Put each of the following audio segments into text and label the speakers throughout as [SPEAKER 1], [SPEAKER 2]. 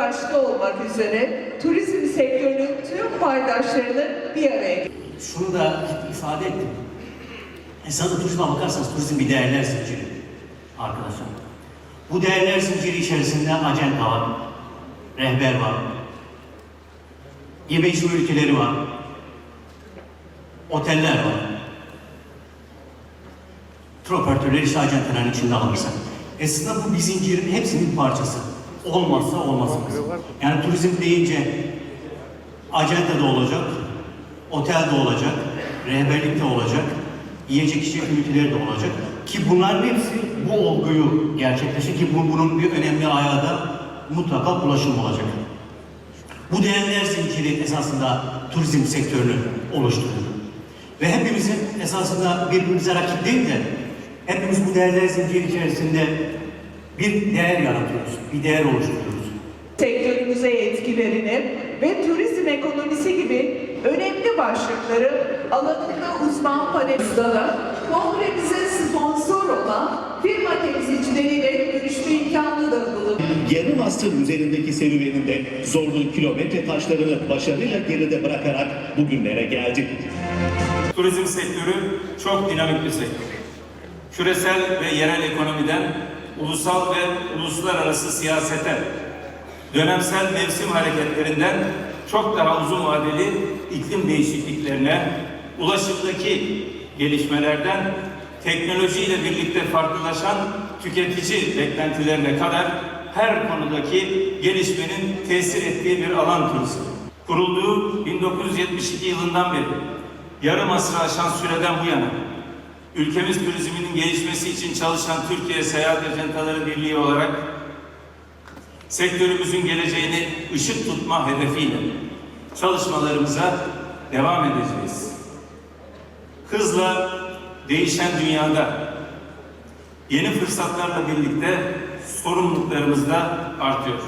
[SPEAKER 1] başta olmak üzere turizm sektörünün tüm paydaşlarını bir araya
[SPEAKER 2] Şunu da ifade ettim. Esasında turizme bakarsanız turizm bir değerler zinciri arkadaşlar. Bu değerler zinciri içerisinde acenta var, rehber var, yeme içme ülkeleri var, oteller var. Tur operatörleri işte acentanın içinde alırsak. Esasında bu bir zincirin hepsinin parçası. Olmazsa olmazımız. Yani turizm deyince acenta da olacak, otel de olacak, rehberlik de olacak, yiyecek içecek üniteleri de olacak. Ki bunların hepsi bu olguyu gerçekleşir ki bu, bunun bir önemli ayağı da mutlaka ulaşım olacak. Bu değerler zinciri esasında turizm sektörünü oluşturur. Ve hepimizin esasında birbirimize rakip değil de hepimiz bu değerler zinciri içerisinde bir değer yaratıyoruz, bir değer oluşturuyoruz.
[SPEAKER 1] sektörümüze etkilerini ve turizm ekonomisi gibi önemli başlıkları alanında uzman panelistler kongremize sponsor olan firma temsilcileriyle görüşme imkanı da bulundu.
[SPEAKER 3] Yarım asır üzerindeki serüveninde zorlu kilometre taşlarını başarıyla geride bırakarak bugünlere geldi.
[SPEAKER 4] Turizm sektörü çok dinamik bir sektör. Küresel ve yerel ekonomiden ulusal ve uluslararası siyasete, dönemsel mevsim hareketlerinden çok daha uzun vadeli iklim değişikliklerine, ulaşımdaki gelişmelerden teknolojiyle birlikte farklılaşan tüketici beklentilerine kadar her konudaki gelişmenin tesir ettiği bir alan turizmi. Kurulduğu 1972 yılından beri yarım asrı aşan süreden bu yana ülkemiz turizminin gelişmesi için çalışan Türkiye Seyahat Ajantaları Birliği olarak sektörümüzün geleceğini ışık tutma hedefiyle çalışmalarımıza devam edeceğiz. Hızla değişen dünyada yeni fırsatlarla birlikte sorumluluklarımız da artıyor.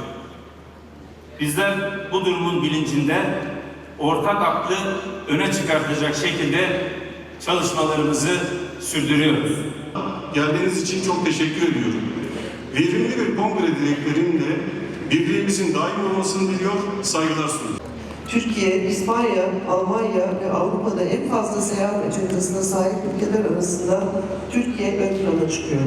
[SPEAKER 4] Bizler bu durumun bilincinde ortak aklı öne çıkartacak şekilde çalışmalarımızı sürdürüyoruz.
[SPEAKER 5] Geldiğiniz için çok teşekkür ediyorum. Verimli bir kongre dileklerimle birliğimizin daim olmasını diliyor, saygılar sunuyorum.
[SPEAKER 6] Türkiye, İspanya, Almanya ve Avrupa'da en fazla seyahat ajantasına sahip ülkeler arasında Türkiye ön plana çıkıyor.